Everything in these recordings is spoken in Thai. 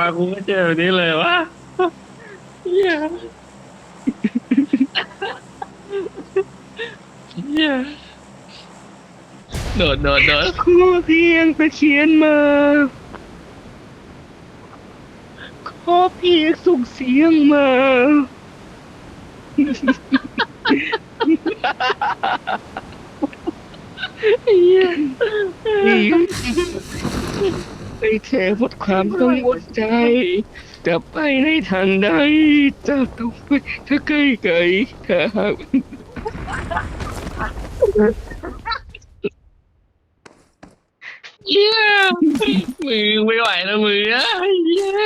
มากูก็เจอแบบนี้เลยวะเหี้ยเหี้ยโดดโดดโดดขอเพียงแต่เขียนมาขอเพียงส่งเสียงมา เหี้ย ไอ้แท้หมดความกังวลใจ จะไปในทางใดจะต้องไปถ้าใกล้ไกลถ้าหากเหี้ยมือไม่ไหวแล้วมืออะเหี้ย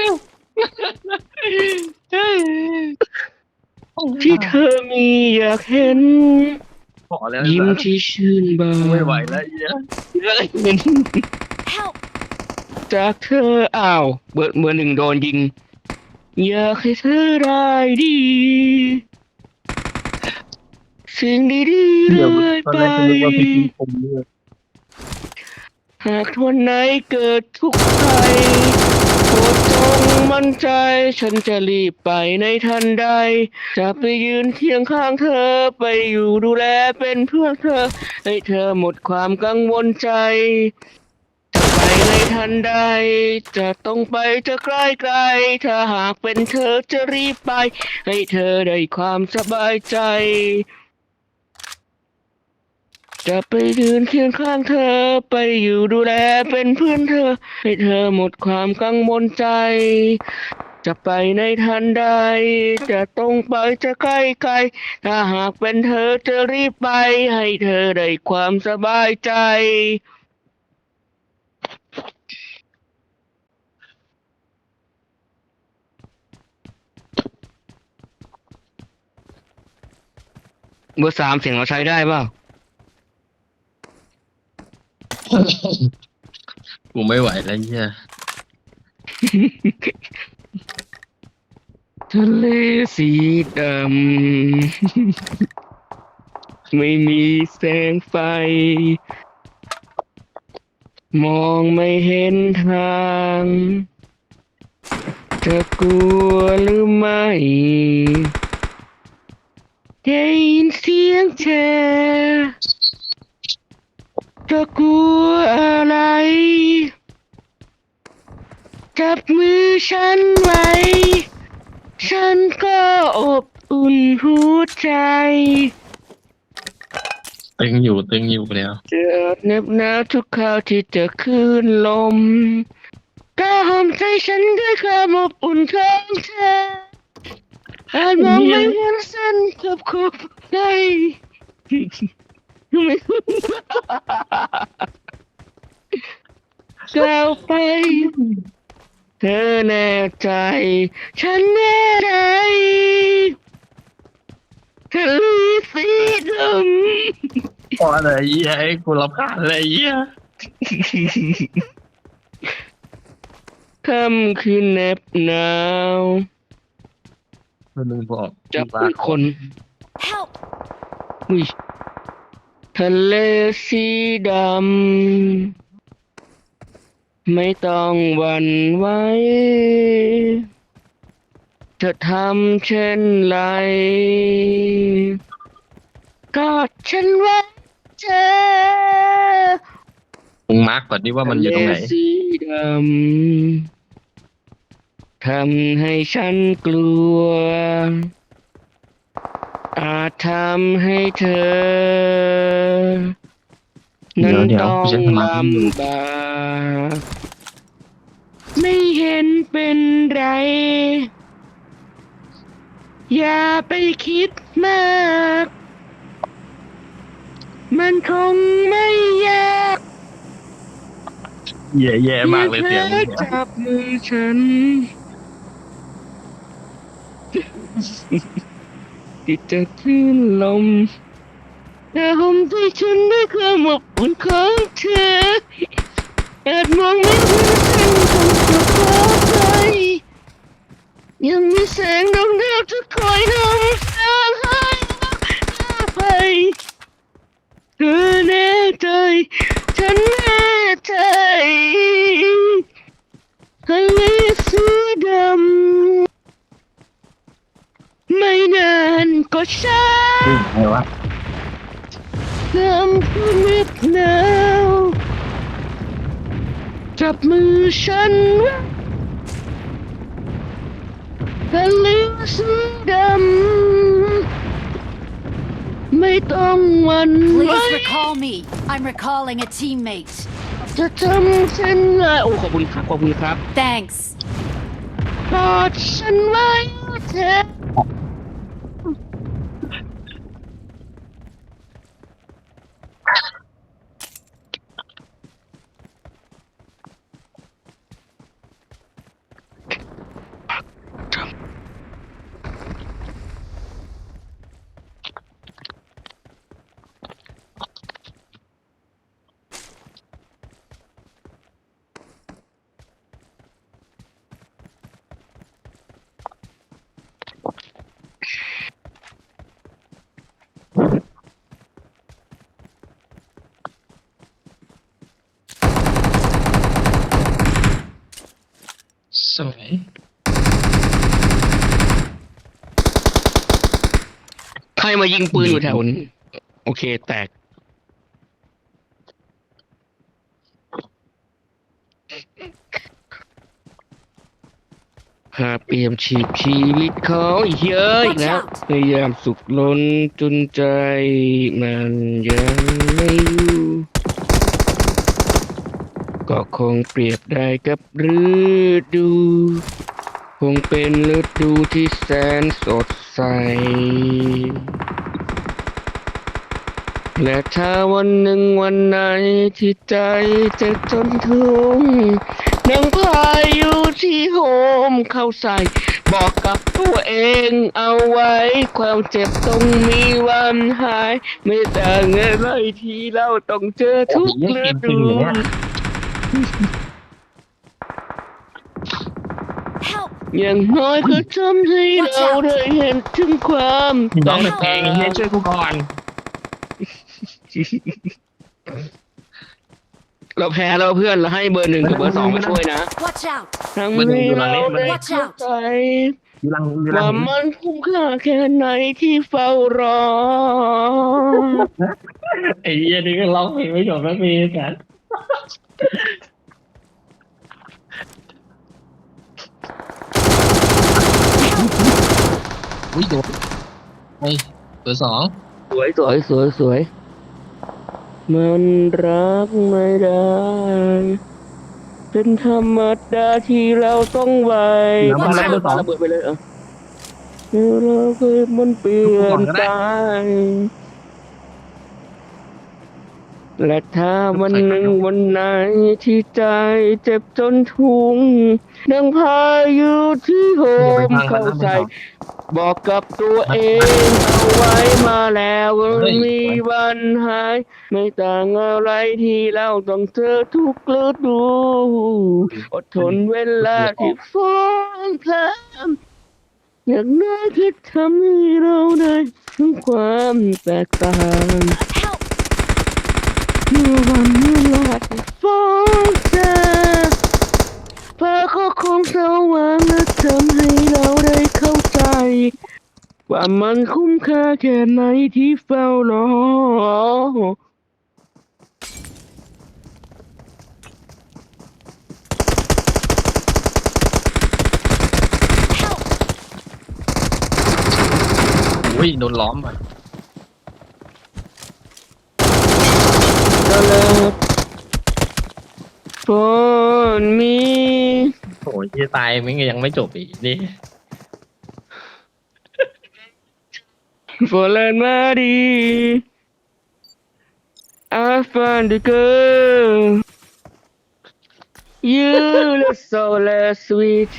ที่เธอมีอยากเห็นขอแล้วยิ้มที่ชื่นบานไม่ไหวแล้วเหี้ย Help! จากเธออ้าวเบอร์เบอร์หนึ่งโดนยิง อยากให้เธอได้ดี สิ่งดีๆเดี๋ยวเลยตอนไป แรกฉันนึกว่าพี่กินผมเลยหากวันไหนเกิดทุกข์ภัยโปรดจงมั่นใจ ฉันจะรีบไปในทันใด จะไปยืนเคียงข้างเธอไปอยู่ดูแลเป็นเพื่อนเธอ ให้เธอหมดความกังวลใจ ในทันใด จะต้องไปจะใกล้ไกลถ้าหากเป็นเธอจะรีบไป ให้เธอได้ความสบายใจ จะไปยืนเคียงข้างเธอไปอยู่ดูแลเป็นเพื่อนเธอ ให้เธอหมดความกังวลใจ จะไปในทันใด จะตรงไปจะใกล้ไกลถ้าหากเป็นเธอจะรีบไป ให้เธอได้ความสบายใจ เบอร์สามเสียงเราใช้ได้เปล่ากูไม่ไหวแล้วเหี้ยทะเลสีดำ ไม่มีแสงไฟ มองไม่เห็นทางจะกลัวหรือไม่ ได้ยินเสียงแชร์จะกลัวอะไร จับมือฉันไว้ ฉันก็อบอุ่นหัวใจ ตึงอยู่ตึงอยู่แล้วเจอเหน็บหนาวทุกคราวที่เจอคลื่นลมกล้าหอมใจฉันด้วยความอบอุ่นของเธอ อาจมองไม่เห็นเส้นขอบขอบใจไม่ก้าวไปเธอแน่ใจ ฉันแน่ใจทะเลสีดำพออะไรเหี้ยให้กูรับผ่านอะไรเหี้ยค่ำคืนแนบหนาว มึงบอกจับว่าคน Help! อุ้ยทะเลสีดำ ไม่ต้องหวั่นไหวจะทำเช่นไรกอดฉันไว้เธอมึงมาร์กก่อนดิว่ามันอยู่ตรงไหน ทะเลสีดำ ทำให้ฉันกลัว อาจทำให้เธอ นั้นเดี๋ยวต้องเดี๋ยวฉันทำมาที่มือลำบากไม่เห็นเป็นไร อย่าไปคิดมาก มันคงไม่ยากแย่แย่มากเลยเสียงมึงธอเนี่ย จับมือฉัน ที่จะคลื่นลมแต่ห่มใจฉันด้วยความอบอุ่นของเธออาจมองไม่เห็นเส้นของเธอขอใจยังมีแสงดวงดาวจะคอยนำทางให้เราไปเธอแน่ใจฉันแน่ใจทะเลสวย อฉันอืมอะไรวะทำให้เม็ดหนาวจับมือฉันไว้ทะเลสีดำไม่ต้องหวันไหว Please recall me. I'm recalling a teammate. จะทำเช่นไรโอ้ขอบคุณครับขอบคุณครับ Thanks. กอดฉันไว้เธอ สวยใครมายิงปืนอยู่แถวนี้ โอเค แตก หาเปลี่ยมชีพชีวิตเขาเยอะอีกแล้ว Watch out พยายามสุขล้นจนใจมันยังไม่อยู่ ก็คงเปรียบได้กับฤดู คงเป็นฤดูที่แสนสดใส และถ้าวันหนึ่งวันไหนที่ใจจะทนทุกข์นังพายุที่โหมเข้าใส่ บอกกับตัวเองเอาไว้ ความเจ็บต้องมีวันหาย ไม่ต่างอะไรที่เราต้องเจอทุกฤดู อย่างน้อยก็ทำให้เราได้เห็นถึงความน้องแบบเพลงให้ช่วยกูก่อน เราแพ้แล้วเพื่อนเราให้เบอร์หนึ่งกับเบอร์สองมาช่วยนะ Watch out! ทำให้เราได้เข้าใจอยู่หลังอยู่หลัว่างมันคุ้มค่าแค่ไหนที่เฝ้ารอ ไอ้เหี้ยนี่ก็ร้องเพลงไม่จบแล้วมีกัน อุ้ยโดนเฮ้ยเบอร์สองสวยสวยสวยสวย มันรักไม่ได้ เป็นธรรมดาที่เราต้องไว้แล้วมันรับเบอร์สอง ระเบิดไปเลยเหรอเดี๋ยวเราเคยมันเปลี่ยนไปและถ้าวันหนึ่งวันไหนที่ใจเจ็บจนทุงดังพายุที่โหมเข้าใส่ บอกกับตัวเองเอาไว้มาแล้วว่ามันมีวันหาย ไม่ต่างอะไรที่เราต้องเจอทุกฤดูอดทนเวลาที่ฟ้องพลามอย่างน้อยคิดทำให้เราได้ถึงความแตกต่าง Help! เมื่อวันเวลาที่ฟ้องเธอ ฟ้าก็คงสว่างและทำให้เราได้เข้าใจ ว่ามันคุ้มค่าแค่ไหนที่เฝ้ารอ Help! อุ้ยโดนล้อมอะตลอดฝนมี ยจะตายมันก็ยังไม่จบอีกนี่ฝนแรงมาดี I found the girl You look so less sweet